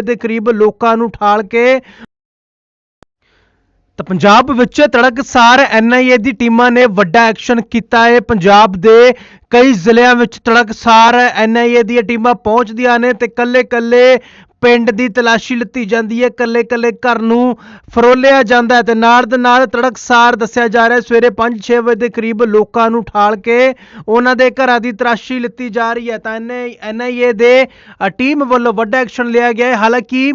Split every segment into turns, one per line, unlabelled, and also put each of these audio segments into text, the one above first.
ਦੇ ਕਰੀਬ ਲੋਕਾਂ ਨੂੰ ਠਾਲ ਕੇ ਤਾਂ ਪੰਜਾਬ ਵਿੱਚ ਤੜਕਸਾਰ ਐਨਆਈਏ ਦੀ ਟੀਮਾਂ ਨੇ ਵੱਡਾ ਐਕਸ਼ਨ ਕੀਤਾ ਹੈ। ਪੰਜਾਬ ਦੇ ਕਈ ਜ਼ਿਲ੍ਹਿਆਂ ਵਿੱਚ ਤੜਕਸਾਰ ਐਨਆਈਏ ਦੀਆਂ ਟੀਮਾਂ ਪਹੁੰਚਦੀਆਂ ਨੇ ਤੇ ਕੱਲੇ-ਕੱਲੇ ਪਿੰਡ ਦੀ ਤਲਾਸ਼ੀ ਲਿੱਤੀ ਜਾਂਦੀ ਹੈ। ਕੱਲੇ-ਕੱਲੇ ਘਰ ਨੂੰ ਫਰੋਲਿਆ ਜਾਂਦਾ ਹੈ ਤੇ ਨਾਲ ਦੇ ਨਾਲ ਤੜਕਸਾਰ ਦੱਸਿਆ ਜਾ ਰਿਹਾ ਸਵੇਰੇ 5-6 ਵਜੇ ਦੇ ਕਰੀਬ ਲੋਕਾਂ ਨੂੰ ਠਾਲ ਕੇ ਉਹਨਾਂ ਦੇ ਘਰਾਂ ਦੀ ਤਲਾਸ਼ੀ ਲਿੱਤੀ ਜਾ ਰਹੀ ਹੈ। ਤਾਂ ਐਨਆਈਏ ਦੇ ਟੀਮ ਵੱਲੋਂ ਵੱਡਾ ਐਕਸ਼ਨ ਲਿਆ ਗਿਆ ਹੈ। ਹਾਲਾਂਕਿ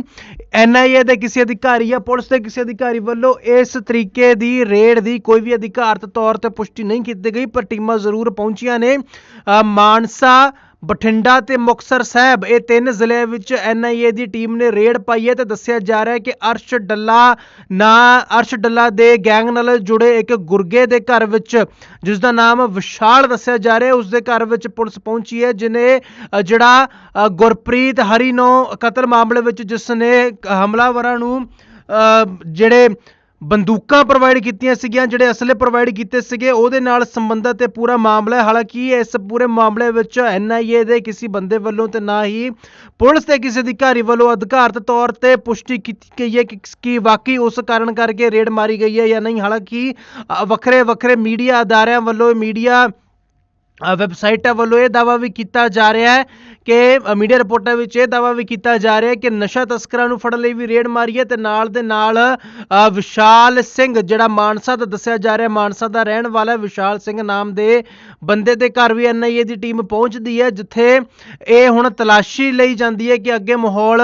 ਐਨਆਈਏ ਦੇ ਕਿਸੇ ਅਧਿਕਾਰੀ ਜਾਂ ਪੁਲਿਸ ਦੇ ਕਿਸੇ ਅਧਿਕਾਰੀ ਵੱਲੋਂ ਇਸ ਤਰੀਕੇ ਦੀ ਰੇਡ ਦੀ ਕੋਈ ਵੀ ਅਧਿਕਾਰਤ ਤੌਰ ਤੇ ਪੁਸ਼ਟੀ ਨਹੀਂ ਕੀਤੀ ਗਈ, ਪਰ ਟੀਮਾਂ ਜ਼ਰੂਰ ਪਹੁੰਚੀਆਂ ਨੇ। ਮਾਨਸਾ ਬਠਿੰਡਾ ਤੇ ਮੁਕਤਸਰ ਸਾਹਿਬ, ਇਹ ਤਿੰਨ ਜ਼ਿਲ੍ਹਿਆਂ ਵਿੱਚ ਐਨਆਈਏ ਦੀ ਟੀਮ ਨੇ ਰੇਡ ਪਾਈ ਹੈ ਤੇ ਦੱਸਿਆ ਜਾ ਰਿਹਾ ਹੈ ਕਿ ਅਰਸ਼ ਡੱਲਾ ਨਾ, ਅਰਸ਼ ਡੱਲਾ ਦੇ ਗੈਂਗ ਨਾਲ ਜੁੜੇ ਇੱਕ ਗੁਰਗੇ ਦੇ ਘਰ ਵਿੱਚ ਜਿਸ ਦਾ ਨਾਮ ਵਿਸ਼ਾਲ ਦੱਸਿਆ ਜਾ ਰਿਹਾ ਹੈ। ਉਸ ਦੇ ਘਰ ਵਿੱਚ ਪੁਲਿਸ ਪਹੁੰਚੀ ਹੈ, ਜਿਨੇ ਜਿਹੜਾ ਗੁਰਪ੍ਰੀਤ ਹਰੀ ਨੂੰ ਕਤਲ ਮਾਮਲੇ ਵਿੱਚ ਜਿਸ ਨੇ ਹਮਲਾਵਰਾਂ ਨੂੰ ਜਿਹੜੇ ਬੰਦੂਕਾਂ ਪ੍ਰੋਵਾਈਡ ਕੀਤੀਆਂ ਸੀਗੀਆਂ, ਜਿਹੜੇ ਅਸਲੇ ਪ੍ਰੋਵਾਈਡ ਕੀਤੇ ਸੀਗੇ, ਉਹਦੇ ਨਾਲ ਸੰਬੰਧਿਤ ਇਹ ਪੂਰਾ ਮਾਮਲਾ ਹੈ। ਹਾਲਾਂਕਿ ਇਸ ਪੂਰੇ ਮਾਮਲੇ ਵਿੱਚ ਐਨਆਈਏ ਦੇ ਕਿਸੇ ਬੰਦੇ ਵੱਲੋਂ ਤੇ ਨਾ ਹੀ ਪੁਲਿਸ ਦੇ ਕਿਸੇ ਅਧਿਕਾਰੀ ਵੱਲੋਂ ਅਧਿਕਾਰਤ ਤੌਰ ਤੇ ਪੁਸ਼ਟੀ ਕੀਤੀ ਗਈ ਹੈ ਕਿ ਕਿ ਵਾਕਈ ਉਸ ਕਾਰਨ ਕਰਕੇ ਰੇਡ ਮਾਰੀ ਗਈ ਹੈ ਜਾਂ ਨਹੀਂ। ਹਾਲਾਂਕਿ ਵੱਖਰੇ ਵੱਖਰੇ ਮੀਡੀਆ ਅਦਾਰਿਆਂ ਵੱਲੋਂ ਮੀਡੀਆ ਵੈਬਸਾਈਟਾਂ ਵੱਲੋਂ ਇਹ ਦਾਵਾ ਵੀ ਕੀਤਾ ਜਾ ਰਿਹਾ ਹੈ ਕਿ ਮੀਡੀਆ ਰਿਪੋਰਟਾਂ ਵਿੱਚ ਇਹ ਦਾਵਾ ਵੀ ਕੀਤਾ ਜਾ ਰਿਹਾ ਹੈ ਕਿ ਨਸ਼ਾ ਤਸਕਰਾਂ ਨੂੰ ਫੜਨ ਲਈ ਵੀ ਰੇਡ ਮਾਰੀ ਹੈ ਤੇ ਨਾਲ ਦੇ ਨਾਲ ਵਿਸ਼ਾਲ ਸਿੰਘ ਜਿਹੜਾ ਮਾਨਸਾ ਦਾ ਦੱਸਿਆ ਜਾ ਰਿਹਾ, ਮਾਨਸਾ ਦਾ ਰਹਿਣ ਵਾਲਾ ਵਿਸ਼ਾਲ ਸਿੰਘ ਨਾਮ ਦੇ ਬੰਦੇ ਦੇ ਘਰ ਵੀ ਐਨਆਈਏ ਦੀ ਟੀਮ ਪਹੁੰਚਦੀ ਹੈ, ਜਿੱਥੇ ਇਹ ਹੁਣ ਤਲਾਸ਼ੀ ਲਈ ਜਾਂਦੀ ਹੈ ਕਿ ਅੱਗੇ ਮਾਹੌਲ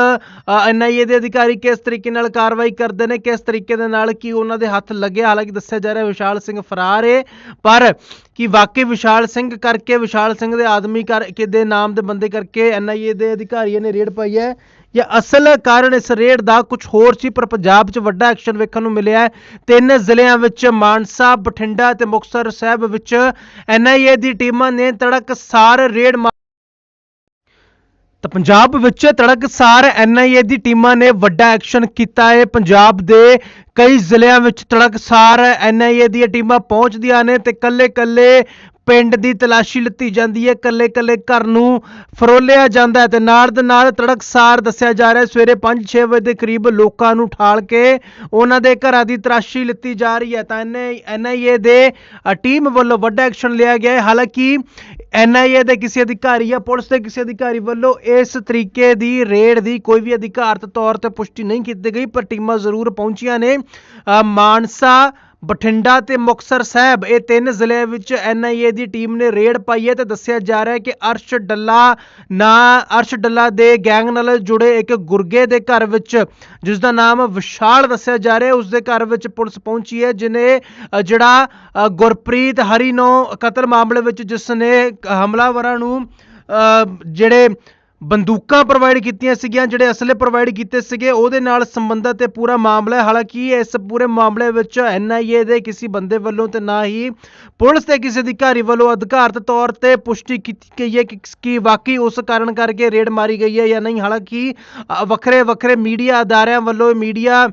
ਐਨਆਈਏ ਦੇ ਅਧਿਕਾਰੀ ਕਿਸ ਤਰੀਕੇ ਨਾਲ ਕਾਰਵਾਈ ਕਰਦੇ ਨੇ, ਕਿਸ ਤਰੀਕੇ ਦੇ ਨਾਲ ਕੀ ਉਹਨਾਂ ਦੇ ਹੱਥ ਲੱਗਿਆ ਹਾਲਾਂਕਿ ਦੱਸਿਆ ਜਾ ਰਿਹਾ ਵਿਸ਼ਾਲ ਸਿੰਘ ਫਰਾਰ ਹੈ, ਪਰ ਕਿ ਵਾਕਈ ਵਿਸ਼ਾਲ ਸਿੰਘ ਕਰਕੇ, ਵਿਸ਼ਾਲ ਸਿੰਘ ਦੇ ਆਦਮੀ ਕਰਕੇ ਦੇ ਨਾਮ ਦੇ ਬੰਦੇ ਕਰਕੇ ਐਨਆਈਏ ਦੇ ਅਧਿਕਾਰੀਆਂ ਨੇ ਰੇਡ ਪਾਈ ਹੈ ਜਾਂ ਅਸਲ ਕਾਰਨ ਇਸ ਰੇਡ ਦਾ ਕੁਝ ਹੋਰ ਸੀ, ਪਰ ਪੰਜਾਬ 'ਚ ਵੱਡਾ ਐਕਸ਼ਨ ਵੇਖਣ ਨੂੰ ਮਿਲਿਆ ਹੈ। ਤਿੰਨ ਜ਼ਿਲ੍ਹਿਆਂ ਵਿੱਚ ਮਾਨਸਾ, ਬਠਿੰਡਾ ਤੇ ਮੁਕਤਸਰ ਸਾਹਿਬ ਵਿੱਚ ਐਨਆਈਏ ਦੀ ਟੀਮਾਂ ਨੇ ਤੜਕਸਾਰ ਰੇਡ ਮਾਰ ਤਾਂ ਪੰਜਾਬ ਵਿੱਚ ਤੜਕਸਾਰ ਐਨਆਈਏ ਦੀ ਟੀਮਾਂ ਨੇ ਵੱਡਾ ਐਕਸ਼ਨ ਕੀਤਾ ਹੈ। ਪੰਜਾਬ ਦੇ ਕਈ ਜ਼ਿਲ੍ਹਿਆਂ ਵਿੱਚ ਤੜਕਸਾਰ ਐਨਆਈਏ ਦੀਆਂ ਟੀਮਾਂ ਪਹੁੰਚਦੀਆਂ ਨੇ ਤੇ ਕੱਲੇ-ਕੱਲੇ ਪਿੰਡ ਦੀ ਤਲਾਸ਼ੀ ਲਿੱਤੀ ਜਾਂਦੀ ਹੈ। ਕੱਲੇ-ਕੱਲੇ ਘਰ ਨੂੰ ਫਰੋਲਿਆ ਜਾਂਦਾ ਹੈ ਤੇ ਨਾਲ ਦੇ ਨਾਲ ਤੜਕਸਾਰ ਦੱਸਿਆ ਜਾ ਰਿਹਾ ਸਵੇਰੇ 5-6 ਵਜੇ ਦੇ ਕਰੀਬ ਲੋਕਾਂ ਨੂੰ ਠਾਲ ਕੇ ਉਹਨਾਂ ਦੇ ਘਰਾਂ ਦੀ ਤਲਾਸ਼ੀ ਲਿੱਤੀ ਜਾ ਰਹੀ ਹੈ। ਤਾਂ ਐਨਆਈਏ ਦੇ ਟੀਮ ਵੱਲੋਂ ਵੱਡਾ ਐਕਸ਼ਨ ਲਿਆ ਗਿਆ ਹੈ। ਹਾਲਾਂਕਿ ਐਨਆਈਏ ਦੇ ਕਿਸੇ ਅਧਿਕਾਰੀ ਜਾਂ ਪੁਲਿਸ ਦੇ ਕਿਸੇ ਅਧਿਕਾਰੀ ਵੱਲੋਂ ਇਸ ਤਰੀਕੇ ਦੀ ਰੇਡ ਦੀ ਕੋਈ ਵੀ ਅਧਿਕਾਰਤ ਤੌਰ ਤੇ ਪੁਸ਼ਟੀ ਨਹੀਂ ਕੀਤੀ ਗਈ, ਪਰ ਟੀਮਾਂ ਜ਼ਰੂਰ ਪਹੁੰਚੀਆਂ ਨੇ। ਮਾਨਸਾ ਬਠਿੰਡਾ ਤੇ ਮੁਕਤਸਰ ਸਾਹਿਬ, ਇਹ ਤਿੰਨ ਜ਼ਿਲ੍ਹਿਆਂ ਵਿੱਚ ਐਨਆਈਏ ਦੀ ਟੀਮ ਨੇ ਰੇਡ ਪਾਈ ਹੈ ਤੇ ਦੱਸਿਆ ਜਾ ਰਿਹਾ ਹੈ ਕਿ ਅਰਸ਼ ਡੱਲਾ ਨਾ, ਅਰਸ਼ ਡੱਲਾ ਦੇ ਗੈਂਗ ਨਾਲ ਜੁੜੇ ਇੱਕ ਗੁਰਗੇ ਦੇ ਘਰ ਵਿੱਚ ਜਿਸ ਦਾ ਨਾਮ ਵਿਸ਼ਾਲ ਦੱਸਿਆ ਜਾ ਰਿਹਾ ਹੈ। ਉਸ ਦੇ ਘਰ ਵਿੱਚ ਪੁਲਿਸ ਪਹੁੰਚੀ ਹੈ, ਜਿਨੇ ਜਿਹੜਾ ਗੁਰਪ੍ਰੀਤ ਹਰੀ ਨੂੰ ਕਤਲ ਮਾਮਲੇ ਵਿੱਚ ਜਿਸ ਨੇ ਹਮਲਾਵਰਾਂ ਨੂੰ ਜਿਹੜੇ ਬੰਦੂਕਾਂ ਪ੍ਰੋਵਾਈਡ ਕੀਤੀਆਂ ਸੀਗੀਆਂ, ਜਿਹੜੇ ਅਸਲੇ ਪ੍ਰੋਵਾਈਡ ਕੀਤੇ ਸੀਗੇ, ਉਹਦੇ ਨਾਲ ਸੰਬੰਧਿਤ ਇਹ ਪੂਰਾ ਮਾਮਲਾ ਹੈ। ਹਾਲਾਂਕਿ ਇਸ ਪੂਰੇ ਮਾਮਲੇ ਵਿੱਚ ਐਨਆਈਏ ਦੇ ਕਿਸੇ ਬੰਦੇ ਵੱਲੋਂ ਤੇ ਨਾ ਹੀ ਪੁਲਿਸ ਦੇ ਕਿਸੇ ਅਧਿਕਾਰੀ ਵੱਲੋਂ ਅਧਿਕਾਰਤ ਤੌਰ ਤੇ ਪੁਸ਼ਟੀ ਕੀਤੀ ਗਈ ਹੈ ਕਿ ਵਾਕਈ ਉਸ ਕਾਰਨ ਕਰਕੇ ਰੇਡ ਮਾਰੀ ਗਈ ਹੈ ਜਾਂ ਨਹੀਂ। ਹਾਲਾਂਕਿ ਵੱਖਰੇ ਵੱਖਰੇ ਮੀਡੀਆ ਅਦਾਰਿਆਂ ਵੱਲੋਂ ਮੀਡੀਆ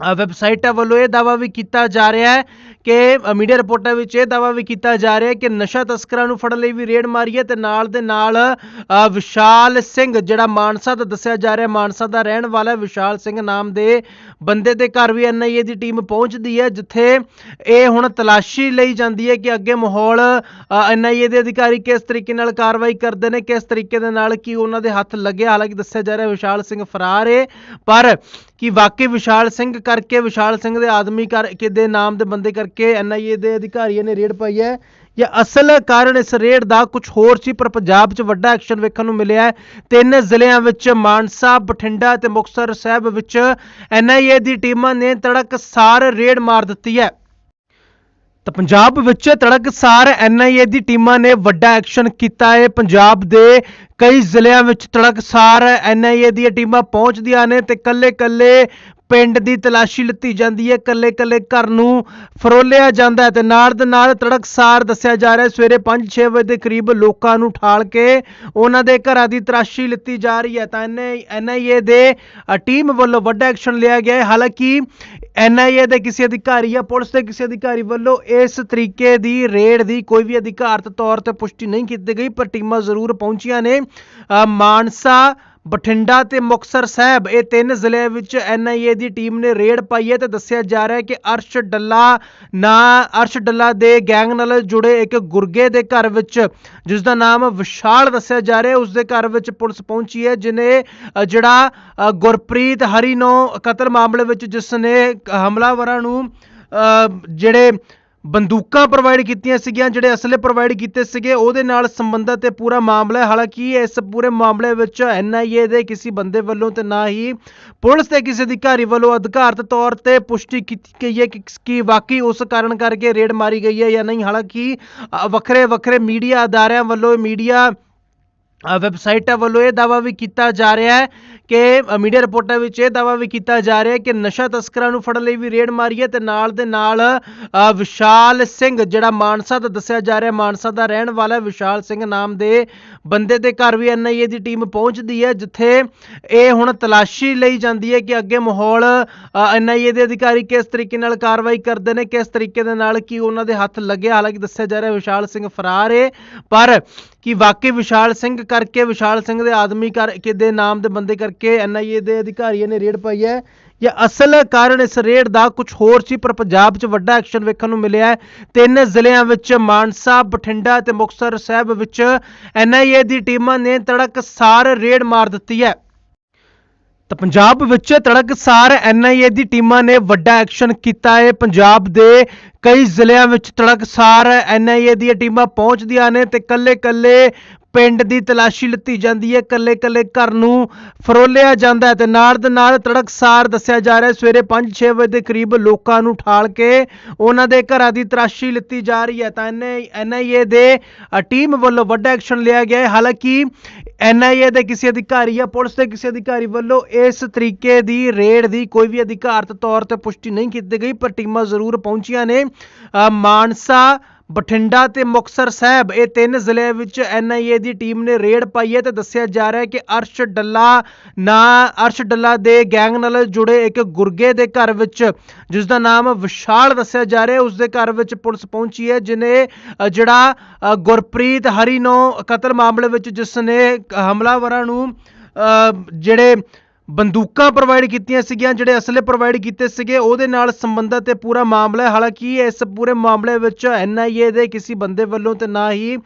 ਵੈਬਸਾਈਟਾਂ ਵੱਲੋਂ ਇਹ ਦਾਵਾ ਵੀ ਕੀਤਾ ਜਾ ਰਿਹਾ ਹੈ ਕਿ ਮੀਡੀਆ ਰਿਪੋਰਟਾਂ ਵਿੱਚ ਇਹ ਦਾਵਾ ਵੀ ਕੀਤਾ ਜਾ ਰਿਹਾ ਹੈ ਕਿ ਨਸ਼ਾ ਤਸਕਰਾਂ ਨੂੰ ਫੜਨ ਲਈ ਵੀ ਰੇਡ ਮਾਰੀ ਹੈ ਤੇ ਨਾਲ ਦੇ ਨਾਲ ਵਿਸ਼ਾਲ ਸਿੰਘ ਜਿਹੜਾ ਮਾਨਸਾ ਦਾ ਦੱਸਿਆ ਜਾ ਰਿਹਾ, ਮਾਨਸਾ ਦਾ ਰਹਿਣ ਵਾਲਾ ਵਿਸ਼ਾਲ ਸਿੰਘ ਨਾਮ ਦੇ ਬੰਦੇ ਦੇ ਘਰ ਵੀ ਐਨਆਈਏ ਦੀ ਟੀਮ ਪਹੁੰਚਦੀ ਹੈ, ਜਿੱਥੇ ਇਹ ਹੁਣ ਤਲਾਸ਼ੀ ਲਈ ਜਾਂਦੀ ਹੈ ਕਿ ਅੱਗੇ ਮਾਹੌਲ ਐਨਆਈਏ ਦੇ ਅਧਿਕਾਰੀ ਕਿਸ ਤਰੀਕੇ ਨਾਲ ਕਾਰਵਾਈ ਕਰਦੇ ਨੇ, ਕਿਸ ਤਰੀਕੇ ਦੇ ਨਾਲ ਕੀ ਉਹਨਾਂ ਦੇ ਹੱਥ ਲੱਗਿਆ ਹਾਲਾਂਕਿ ਦੱਸਿਆ ਜਾ ਰਿਹਾ ਵਿਸ਼ਾਲ ਸਿੰਘ ਫਰਾਰ ਹੈ, ਪਰ ਕਿ ਵਾਕਈ ਵਿਸ਼ਾਲ ਸਿੰਘ ਕਰਕੇ, ਵਿਸ਼ਾਲ ਸਿੰਘ ਦੇ ਆਦਮੀ ਕਰਕੇ ਦੇ ਨਾਮ ਦੇ ਬੰਦੇ ਕਰਕੇ ਐਨਆਈਏ ਦੇ ਅਧਿਕਾਰੀਆਂ ਨੇ ਰੇਡ ਪਾਈ ਹੈ। ਜਾਂ ਅਸਲ ਕਾਰਨ ਇਸ ਰੇਡ ਦਾ ਕੁਝ ਹੋਰ ਸੀ, ਪਰ ਪੰਜਾਬ 'ਚ ਵੱਡਾ ਐਕਸ਼ਨ ਵੇਖਣ ਨੂੰ ਮਿਲਿਆ ਹੈ। ਤਿੰਨ ਜ਼ਿਲ੍ਹਿਆਂ ਵਿੱਚ ਮਾਨਸਾ, ਬਠਿੰਡਾ ਤੇ ਮੁਕਤਸਰ ਸਾਹਿਬ ਵਿੱਚ ਐਨਆਈਏ ਦੀ ਟੀਮਾਂ ਨੇ ਤੜਕ ਸਾਰ ਰੇਡ ਮਾਰ ਦਿੱਤੀ ਹੈ। ਤਾਂ ਪੰਜਾਬ ਵਿੱਚ ਤੜਕਸਾਰ ਐਨਆਈਏ ਦੀ ਟੀਮਾਂ ਨੇ ਵੱਡਾ ਐਕਸ਼ਨ ਕੀਤਾ ਹੈ। ਪੰਜਾਬ ਦੇ ਕਈ ਜ਼ਿਲ੍ਹਿਆਂ ਵਿੱਚ ਤੜਕਸਾਰ ਐਨਆਈਏ ਦੀਆਂ ਟੀਮਾਂ ਪਹੁੰਚਦੀਆਂ ਨੇ ਤੇ ਕੱਲੇ-ਕੱਲੇ ਪਿੰਡ ਦੀ ਤਲਾਸ਼ੀ ਲਿੱਤੀ ਜਾਂਦੀ ਹੈ। ਕੱਲੇ-ਕੱਲੇ ਘਰ ਨੂੰ ਫਰੋਲਿਆ ਜਾਂਦਾ ਹੈ ਤੇ ਨਾਲ ਦੇ ਨਾਲ ਤੜਕਸਾਰ ਦੱਸਿਆ ਜਾ ਰਿਹਾ ਸਵੇਰੇ 5-6 ਵਜੇ ਦੇ ਕਰੀਬ ਲੋਕਾਂ ਨੂੰ ਠਾਲ ਕੇ ਉਹਨਾਂ ਦੇ ਘਰਾਂ ਦੀ ਤਲਾਸ਼ੀ ਲਿੱਤੀ ਜਾ ਰਹੀ ਹੈ। ਤਾਂ ਐਨਆਈਏ ਦੇ ਟੀਮ ਵੱਲੋਂ ਵੱਡਾ ਐਕਸ਼ਨ ਲਿਆ ਗਿਆ ਹੈ। ਹਾਲਾਂਕਿ ਐਨਆਈਏ ਦੇ ਕਿਸੇ ਅਧਿਕਾਰੀ ਜਾਂ ਪੁਲਿਸ ਦੇ ਕਿਸੇ ਅਧਿਕਾਰੀ ਵੱਲੋਂ ਇਸ ਤਰੀਕੇ ਦੀ ਰੇਡ ਦੀ ਕੋਈ ਵੀ ਅਧਿਕਾਰਤ ਤੌਰ ਤੇ ਪੁਸ਼ਟੀ ਨਹੀਂ ਕੀਤੀ ਗਈ, ਪਰ ਟੀਮਾਂ ਜ਼ਰੂਰ ਪਹੁੰਚੀਆਂ ਨੇ। ਮਾਨਸਾ ਬਠਿੰਡਾ ਤੇ ਮੁਕਤਸਰ ਸਾਹਿਬ, ਇਹ ਤਿੰਨ ਜ਼ਿਲ੍ਹਿਆਂ ਵਿੱਚ ਐਨਆਈਏ ਦੀ ਟੀਮ ਨੇ ਰੇਡ ਪਾਈ ਹੈ ਤੇ ਦੱਸਿਆ ਜਾ ਰਿਹਾ ਹੈ ਕਿ ਅਰਸ਼ ਡੱਲਾ ਨਾ ਅਰਸ਼ ਡੱਲਾ ਦੇ ਗੈਂਗ ਨਾਲ ਜੁੜੇ ਇੱਕ ਗੁਰਗੇ ਦੇ ਘਰ ਵਿੱਚ ਜਿਸ ਦਾ ਨਾਮ ਵਿਸ਼ਾਲ ਦੱਸਿਆ ਜਾ ਰਿਹਾ ਹੈ। ਉਸ ਦੇ ਘਰ ਵਿੱਚ ਪੁਲਿਸ ਪਹੁੰਚੀ ਹੈ, ਜਿਨੇ ਜਿਹੜਾ ਗੁਰਪ੍ਰੀਤ ਹਰੀ ਨੂੰ ਕਤਲ ਮਾਮਲੇ ਵਿੱਚ ਜਿਸ ਨੇ ਹਮਲਾਵਰਾਂ ਨੂੰ ਜਿਹੜੇ ਬੰਦੂਕਾਂ ਪ੍ਰੋਵਾਈਡ ਕੀਤੀਆਂ ਸੀਗੀਆਂ, ਜਿਹੜੇ ਅਸਲੇ ਪ੍ਰੋਵਾਈਡ ਕੀਤੇ ਸੀਗੇ, ਉਹਦੇ ਨਾਲ ਸੰਬੰਧਿਤ ਇਹ ਪੂਰਾ ਮਾਮਲਾ ਹੈ। ਹਾਲਾਂਕਿ ਇਸ ਪੂਰੇ ਮਾਮਲੇ ਵਿੱਚ ਐਨਆਈਏ ਦੇ ਕਿਸੇ ਬੰਦੇ ਵੱਲੋਂ ਤੇ ਨਾ ਹੀ ਪੁਲਿਸ ਦੇ ਕਿਸੇ ਅਧਿਕਾਰੀ ਵੱਲੋਂ ਅਧਿਕਾਰਤ ਤੌਰ ਤੇ ਪੁਸ਼ਟੀ ਕੀਤੀ ਗਈ ਹੈ ਕਿ ਕਿ ਵਾਕਈ ਉਸ ਕਾਰਨ ਕਰਕੇ ਰੇਡ ਮਾਰੀ ਗਈ ਹੈ ਜਾਂ ਨਹੀਂ। ਹਾਲਾਂਕਿ ਵੱਖਰੇ ਵੱਖਰੇ ਮੀਡੀਆ ਅਦਾਰਿਆਂ ਵੱਲੋਂ ਮੀਡੀਆ ਵੈਬਸਾਈਟਾਂ ਵੱਲੋਂ ਇਹ ਦਾਅਵਾ ਵੀ ਕੀਤਾ ਜਾ ਰਿਹਾ ਹੈ ਕਿ ਮੀਡੀਆ ਰਿਪੋਰਟਾਂ ਵਿੱਚ ਇਹ ਦਾਅਵਾ ਵੀ ਕੀਤਾ ਜਾ ਰਿਹਾ ਹੈ ਕਿ ਨਸ਼ਾ ਤਸਕਰਾਂ ਨੂੰ ਫੜਨ ਲਈ ਵੀ ਰੇਡ ਮਾਰੀ ਹੈ ਤੇ ਨਾਲ ਦੇ ਨਾਲ ਵਿਸ਼ਾਲ ਸਿੰਘ, ਜਿਹੜਾ ਮਾਨਸਾ ਦਾ ਦੱਸਿਆ ਜਾ ਰਿਹਾ ਮਾਨਸਾ ਦਾ ਰਹਿਣ ਵਾਲਾ ਵਿਸ਼ਾਲ ਸਿੰਘ ਨਾਮ ਦੇ ਬੰਦੇ ਦੇ ਘਰ ਵੀ ਐਨਆਈਏ ਦੀ ਟੀਮ ਪਹੁੰਚਦੀ ਹੈ, ਜਿੱਥੇ ਇਹ ਹੁਣ ਤਲਾਸ਼ੀ ਲਈ ਜਾਂਦੀ ਹੈ ਕਿ ਅੱਗੇ ਮਾਹੌਲ ਐਨਆਈਏ ਦੇ ਅਧਿਕਾਰੀ ਕਿਸ ਤਰੀਕੇ ਨਾਲ ਕਾਰਵਾਈ ਕਰਦੇ ਨੇ, ਕਿਸ ਤਰੀਕੇ ਦੇ ਨਾਲ ਕੀ ਉਹਨਾਂ ਦੇ ਹੱਥ ਲੱਗਿਆ ਹਾਲਾਂਕਿ ਦੱਸਿਆ ਜਾ ਰਿਹਾ ਵਿਸ਼ਾਲ ਸਿੰਘ ਫਰਾਰ ਹੈ, ਪਰ ਕਿ ਵਾਕਈ ਵਿਸ਼ਾਲ ਸਿੰਘ ਕਰਕੇ, ਵਿਸ਼ਾਲ ਸਿੰਘ ਦੇ ਆਦਮੀ ਕਰਕੇ ਦੇ ਨਾਮ ਦੇ ਬੰਦੇ ਕਰਕੇ ਐਨਆਈਏ ਦੇ ਅਧਿਕਾਰੀਆਂ ਨੇ ਰੇਡ ਪਾਈ ਹੈ। ਜਾਂ ਅਸਲ ਕਾਰਨ ਇਸ ਰੇਡ ਦਾ ਕੁਝ ਹੋਰ ਸੀ, ਪਰ ਪੰਜਾਬ 'ਚ ਵੱਡਾ ਐਕਸ਼ਨ ਵੇਖਣ ਨੂੰ ਮਿਲਿਆ ਹੈ। ਤਿੰਨ ਜ਼ਿਲ੍ਹਿਆਂ ਵਿੱਚ ਮਾਨਸਾ, ਬਠਿੰਡਾ ਤੇ ਮੁਕਤਸਰ ਸਾਹਿਬ ਵਿੱਚ ਐਨਆਈਏ ਦੀ ਟੀਮਾਂ ਨੇ ਤੜਕਸਾਰ ਰੇਡ ਮਾਰ ਦਿੱਤੀ ਹੈ। ਤਾਂ ਪੰਜਾਬ ਵਿੱਚ ਤੜਕਸਾਰ ਐਨਆਈਏ ਦੀ ਟੀਮਾਂ ਨੇ ਵੱਡਾ ਐਕਸ਼ਨ ਕੀਤਾ ਹੈ। ਪੰਜਾਬ ਦੇ ਕਈ ਜ਼ਿਲ੍ਹਿਆਂ ਵਿੱਚ ਤੜਕਸਾਰ ਐਨਆਈਏ ਦੀਆਂ ਟੀਮਾਂ ਪਹੁੰਚਦੀਆਂ ਨੇ ਤੇ ਕੱਲੇ-ਕੱਲੇ ਪਿੰਡ ਦੀ ਤਲਾਸ਼ੀ ਲਿੱਤੀ ਜਾਂਦੀ ਹੈ। ਕੱਲੇ-ਕੱਲੇ ਘਰ ਨੂੰ ਫਰੋਲਿਆ ਜਾਂਦਾ ਹੈ ਤੇ ਨਾਲ ਦੇ ਨਾਲ ਤੜਕਸਾਰ ਦੱਸਿਆ ਜਾ ਰਿਹਾ ਸਵੇਰੇ 5-6 ਵਜੇ ਦੇ ਕਰੀਬ ਲੋਕਾਂ ਨੂੰ ਠਾਲ ਕੇ ਉਹਨਾਂ ਦੇ ਘਰਾਂ ਦੀ ਤਲਾਸ਼ੀ ਲਿੱਤੀ ਜਾ ਰਹੀ ਹੈ। ਤਾਂ ਐਨਆਈਏ ਦੇ ਟੀਮ ਵੱਲੋਂ ਵੱਡਾ ਐਕਸ਼ਨ ਲਿਆ ਗਿਆ ਹੈ। ਹਾਲਾਂਕਿ ਐਨਆਈਏ ਦੇ ਕਿਸੇ ਅਧਿਕਾਰੀ ਜਾਂ ਪੁਲਿਸ ਦੇ ਕਿਸੇ ਅਧਿਕਾਰੀ ਵੱਲੋਂ ਇਸ ਤਰੀਕੇ ਦੀ ਰੇਡ ਦੀ ਕੋਈ ਵੀ ਅਧਿਕਾਰਤ ਤੌਰ ਤੇ ਪੁਸ਼ਟੀ ਨਹੀਂ ਕੀਤੀ ਗਈ, ਪਰ ਟੀਮਾਂ ਜ਼ਰੂਰ ਪਹੁੰਚੀਆਂ ਨੇ। ਮਾਨਸਾ ਬਠਿੰਡਾ ਤੇ ਮੁਕਤਸਰ ਸਾਹਿਬ, ਇਹ ਤਿੰਨ ਜ਼ਿਲ੍ਹਿਆਂ ਵਿੱਚ ਐਨਆਈਏ ਦੀ ਟੀਮ ਨੇ ਰੇਡ ਪਾਈ ਹੈ ਤੇ ਦੱਸਿਆ ਜਾ ਰਿਹਾ ਹੈ ਕਿ ਅਰਸ਼ ਡੱਲਾ ਨਾ, ਅਰਸ਼ ਡੱਲਾ ਦੇ ਗੈਂਗ ਨਾਲ ਜੁੜੇ ਇੱਕ ਗੁਰਗੇ ਦੇ ਘਰ ਵਿੱਚ ਜਿਸ ਦਾ ਨਾਮ ਵਿਸ਼ਾਲ ਦੱਸਿਆ ਜਾ ਰਿਹਾ ਹੈ। ਉਸ ਦੇ ਘਰ ਵਿੱਚ ਪੁਲਿਸ ਪਹੁੰਚੀ ਹੈ, ਜਿਨੇ ਜਿਹੜਾ ਗੁਰਪ੍ਰੀਤ ਹਰੀ ਨੂੰ ਕਤਲ ਮਾਮਲੇ ਵਿੱਚ ਜਿਸ ਨੇ ਹਮਲਾਵਰਾਂ ਨੂੰ ਜਿਹੜੇ ਬੰਦੂਕਾਂ ਪ੍ਰੋਵਾਈਡ ਕੀਤੀਆਂ ਸੀਗੀਆਂ, ਜਿਹੜੇ ਅਸਲੇ ਪ੍ਰੋਵਾਈਡ ਕੀਤੇ ਸੀਗੇ, ਉਹਦੇ ਨਾਲ ਸੰਬੰਧਿਤ ਇਹ ਪੂਰਾ ਮਾਮਲਾ ਹੈ। ਹਾਲਾਂਕਿ ਇਸ ਪੂਰੇ ਮਾਮਲੇ ਵਿੱਚ ਐਨਆਈਏ ਦੇ ਕਿਸੇ ਬੰਦੇ ਵੱਲੋਂ ਤੇ ਨਾ ਹੀ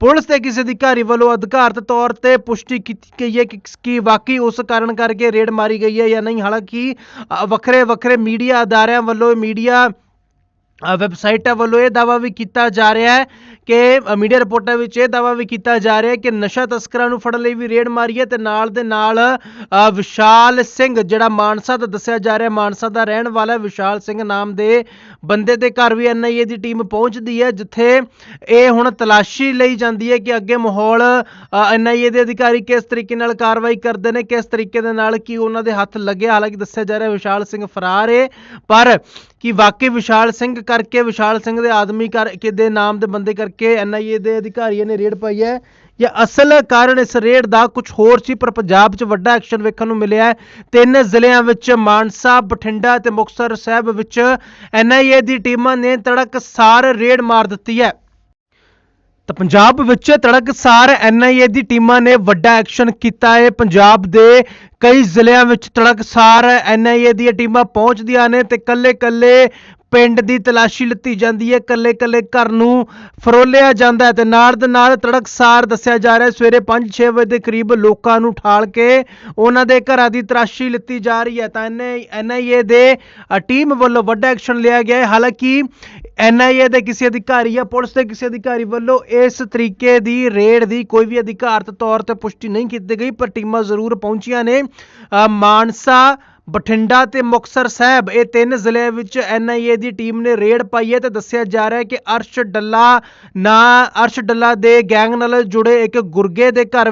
ਪੁਲਿਸ ਦੇ ਕਿਸੇ ਅਧਿਕਾਰੀ ਵੱਲੋਂ ਅਧਿਕਾਰਤ ਤੌਰ ਤੇ ਪੁਸ਼ਟੀ ਕੀਤੀ ਗਈ ਹੈ ਕਿ ਕਿ ਵਾਕਈ ਉਸ ਕਾਰਨ ਕਰਕੇ ਰੇਡ ਮਾਰੀ ਗਈ ਹੈ ਜਾਂ ਨਹੀਂ। ਹਾਲਾਂਕਿ ਵੱਖਰੇ ਵੱਖਰੇ ਮੀਡੀਆ ਅਦਾਰਿਆਂ ਵੱਲੋਂ ਮੀਡੀਆ ਵੈਬਸਾਈਟਾਂ ਵੱਲੋਂ ਇਹ ਦਾਅਵਾ ਵੀ ਕੀਤਾ ਜਾ ਰਿਹਾ ਹੈ ਕਿ ਮੀਡੀਆ ਰਿਪੋਰਟਾਂ ਵਿੱਚ ਇਹ ਦਾਅਵਾ ਵੀ ਕੀਤਾ ਜਾ ਰਿਹਾ ਹੈ ਕਿ ਨਸ਼ਾ ਤਸਕਰਾਂ ਨੂੰ ਫੜਨ ਲਈ ਵੀ ਰੇਡ ਮਾਰੀ ਹੈ ਤੇ ਨਾਲ ਦੇ ਨਾਲ ਵਿਸ਼ਾਲ ਸਿੰਘ ਜਿਹੜਾ ਮਾਨਸਾ ਦਾ ਦੱਸਿਆ ਜਾ ਰਿਹਾ, ਮਾਨਸਾ ਦਾ ਰਹਿਣ ਵਾਲਾ ਵਿਸ਼ਾਲ ਸਿੰਘ ਨਾਮ ਦੇ ਬੰਦੇ ਦੇ ਘਰ ਵੀ ਐਨਆਈਏ ਦੀ ਟੀਮ ਪਹੁੰਚਦੀ ਹੈ, ਜਿੱਥੇ ਇਹ ਹੁਣ ਤਲਾਸ਼ੀ ਲਈ ਜਾਂਦੀ ਹੈ ਕਿ ਅੱਗੇ ਮਾਹੌਲ ਐਨਆਈਏ ਦੇ ਅਧਿਕਾਰੀ ਕਿਸ ਤਰੀਕੇ ਨਾਲ ਕਾਰਵਾਈ ਕਰਦੇ ਨੇ, ਕਿਸ ਤਰੀਕੇ ਦੇ ਨਾਲ ਕੀ ਉਹਨਾਂ ਦੇ ਹੱਥ ਲੱਗਿਆ ਹਾਲਾਂਕਿ ਦੱਸਿਆ ਜਾ ਰਿਹਾ ਵਿਸ਼ਾਲ ਸਿੰਘ ਫਰਾਰ ਹੈ, ਪਰ ਕਿ ਵਾਕਈ ਵਿਸ਼ਾਲ ਸਿੰਘ ਕਰਕੇ, ਵਿਸ਼ਾਲ ਸਿੰਘ ਦੇ ਆਦਮੀ ਕਰਕੇ ਦੇ ਨਾਮ ਦੇ ਬੰਦੇ ਕਰਕੇ ਐਨਆਈਏ ਦੇ ਅਧਿਕਾਰੀਆਂ ਨੇ ਰੇਡ ਪਾਈ ਹੈ। ਜਾਂ ਅਸਲ ਕਾਰਨ ਇਸ ਰੇਡ ਦਾ ਕੁਝ ਹੋਰ ਸੀ, ਪਰ ਪੰਜਾਬ 'ਚ ਵੱਡਾ ਐਕਸ਼ਨ ਵੇਖਣ ਨੂੰ ਮਿਲਿਆ ਹੈ। ਤਿੰਨ ਜ਼ਿਲ੍ਹਿਆਂ ਵਿੱਚ ਮਾਨਸਾ, ਬਠਿੰਡਾ ਤੇ ਮੁਕਤਸਰ ਸਾਹਿਬ ਵਿੱਚ ਐਨਆਈਏ ਦੀ ਟੀਮਾਂ ਨੇ ਤੜਕਸਾਰ ਰੇਡ ਮਾਰ ਦਿੱਤੀ ਹੈ। ਤਾਂ ਪੰਜਾਬ ਵਿੱਚ ਤੜਕਸਾਰ ਐਨਆਈਏ ਦੀ ਟੀਮਾਂ ਨੇ ਵੱਡਾ ਐਕਸ਼ਨ ਕੀਤਾ ਹੈ। ਪੰਜਾਬ ਦੇ ਕਈ ਜ਼ਿਲ੍ਹਿਆਂ ਵਿੱਚ ਤੜਕਸਾਰ ਐਨਆਈਏ ਦੀਆਂ ਟੀਮਾਂ ਪਹੁੰਚਦੀਆਂ ਨੇ ਤੇ ਕੱਲੇ-ਕੱਲੇ ਪਿੰਡ ਦੀ ਤਲਾਸ਼ੀ ਲਿੱਤੀ ਜਾਂਦੀ ਹੈ। ਕੱਲੇ-ਕੱਲੇ ਘਰ ਨੂੰ ਫਰੋਲਿਆ ਜਾਂਦਾ ਹੈ ਤੇ ਨਾਲ ਦੇ ਨਾਲ ਤੜਕਸਾਰ ਦੱਸਿਆ ਜਾ ਰਿਹਾ ਸਵੇਰੇ 5-6 ਵਜੇ ਦੇ ਕਰੀਬ ਲੋਕਾਂ ਨੂੰ ਠਾਲ ਕੇ ਉਹਨਾਂ ਦੇ ਘਰਾਂ ਦੀ ਤਲਾਸ਼ੀ ਲਿੱਤੀ ਜਾ ਰਹੀ ਹੈ। ਤਾਂ ਐਨਆਈਏ ਦੇ ਟੀਮ ਵੱਲੋਂ ਵੱਡਾ ਐਕਸ਼ਨ ਲਿਆ ਗਿਆ ਹੈ। ਹਾਲਾਂਕਿ ਐਨਆਈਏ ਦੇ ਕਿਸੇ ਅਧਿਕਾਰੀ ਜਾਂ ਪੁਲਿਸ ਦੇ ਕਿਸੇ ਅਧਿਕਾਰੀ ਵੱਲੋਂ ਇਸ ਤਰੀਕੇ ਦੀ ਰੇਡ ਦੀ ਕੋਈ ਵੀ ਅਧਿਕਾਰਤ ਤੌਰ ਤੇ ਪੁਸ਼ਟੀ ਨਹੀਂ ਕੀਤੀ ਗਈ, ਪਰ ਟੀਮਾਂ ਜ਼ਰੂਰ ਪਹੁੰਚੀਆਂ ਨੇ। ਮਾਨਸਾ ਬਠਿੰਡਾ ਤੇ ਮੁਕਤਸਰ ਸਾਹਿਬ, ਇਹ ਤਿੰਨ ਜ਼ਿਲ੍ਹਿਆਂ ਵਿੱਚ ਐਨਆਈਏ ਦੀ ਟੀਮ ਨੇ ਰੇਡ ਪਾਈ ਹੈ ਤੇ ਦੱਸਿਆ ਜਾ ਰਿਹਾ ਹੈ ਕਿ ਅਰਸ਼ ਡੱਲਾ ਨਾ, ਅਰਸ਼ ਡੱਲਾ ਦੇ ਗੈਂਗ ਨਾਲ ਜੁੜੇ ਇੱਕ ਗੁਰਗੇ ਦੇ ਘਰ